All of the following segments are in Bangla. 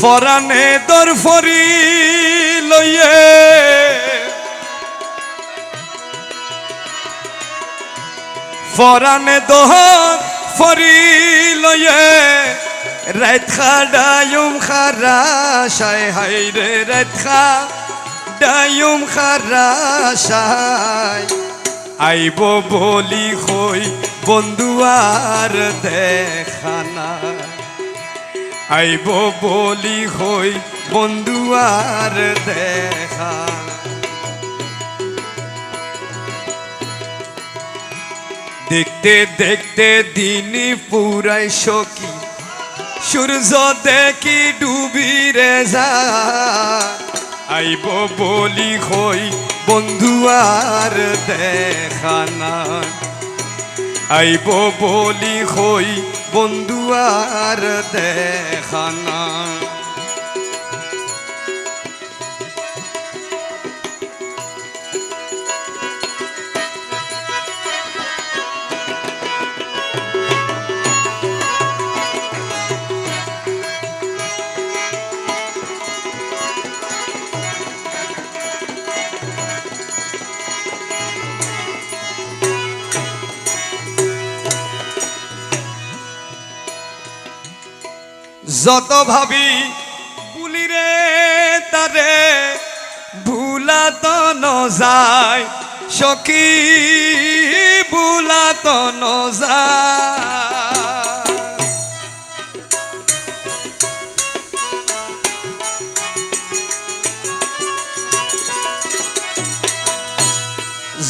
ফরানে দর ফরি লইয়ে। ফরানে দোহর ফরি লইয়ে। রাত খা ডায়ুম খারা সাই হাই রে রাত খা ডায়ুম খারা সাই আইব বলি হই বন্ধুয়ার দেখানা আইব বলি হই বন্ধুয়ার দেখা। দেখতে দেখতে দিন পুরাই সকি সূর্য দেখি ডুবি রে যা। আইব বলি হই বন্ধুয়ার দেখানা আইব বলি হই বন্ধুয়ার দেখানা যত ভাবি বুলি রে তারে ভুলা তো ন যায় সখী ভুলা তো ন যায়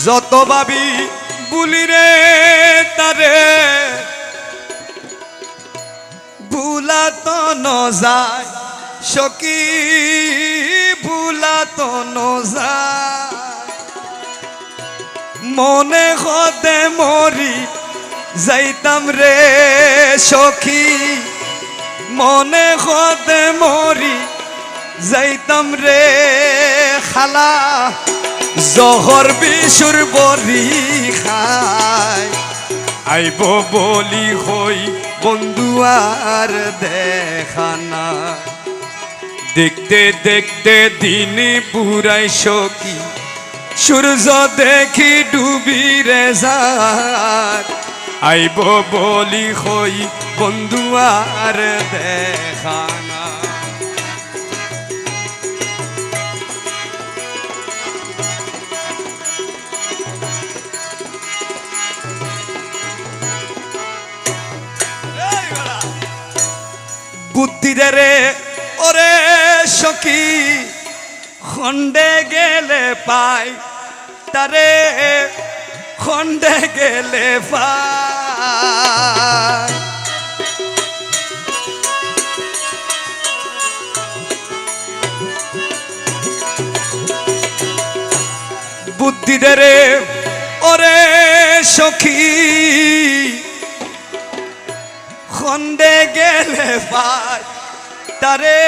যত ভাবি বুলি রে তারে ভুলা তো ন যায়, সখী, ভুলা তো ন যায়। মনে হতে মরি, যাইতাম রে সখী। মনে হতে মরি, যাইতাম রে খালা। জহর বিশুর বরি খায়। আইব বলি হই বন্ধুয়ার দেখানা দেখতে দেখতে দিন পুরাই সকি সূর্য দেখি ডুবি রে যার আইব বলি হই বন্ধুয়ার দেখানা বুদ্ধি দে রে, ওরে সখী। খন্ডে গেলে পাই তারে খন্ডে গেলে পাই। বুদ্ধি দে রে, ওরে সখী। খন্ডে গেলে পাই তারে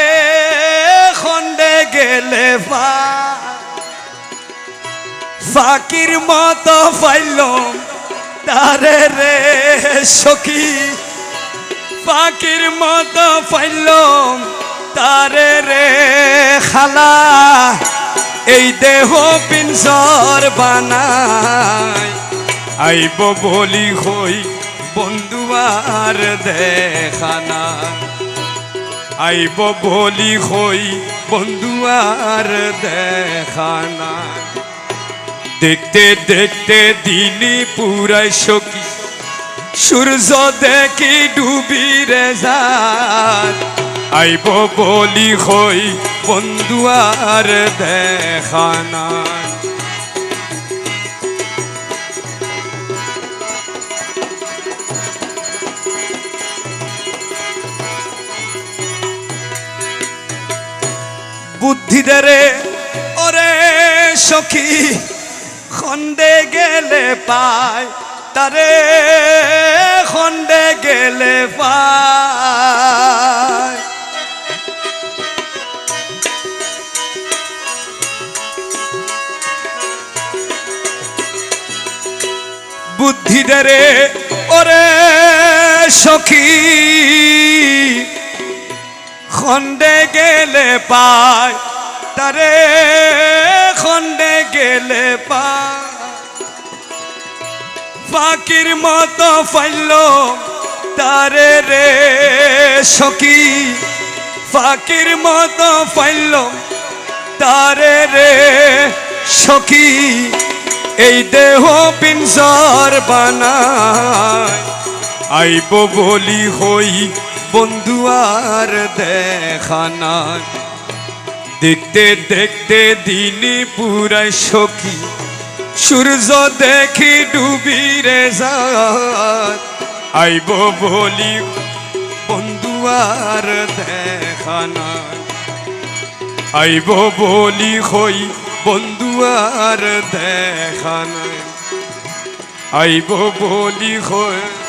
খন্ডে গেলে ফাকির মতো পাইলাম, তারে রে সখী। ফাকির মতো পাইলাম, তারে রে খালা। এই দেহ পিনসর বানায় আইব বলি হই বন্ধুয়ার দেখানা আইব বলি হই বন্ধুয়ার দেখানা দেখতে দেখতে দিনই পুরাই সখী, সূর্য দেখি ডুবি রে আইব বলি হই বন্ধুয়ার দেখানা বুদ্ধি দে রে। ওরে সখী খন্ডে গেলে পায়, তারে খন্ডে গেলে পায়। বুদ্ধি দে রে, ওরে সখী। খন্ডে গেলে পায়, তারে খন্ডে গেলে পায়। ফাকির মতো ফাইল, তারে রে সখী। ফাকির মতো ফাইল, তারে রে সখী। এই দেহ পিঞ্জর বানায়, আইব বলি হই বন্ধু আর দেখা নাই। দেখতে দেখতে দিনই পুরাই সখী। সূর্য দেখি ডুবি রে আইব বলি, বন্ধু আর দেখা নাই। আইব বলি হই, বন্ধু আর দেখা নাই। আইব বলি হই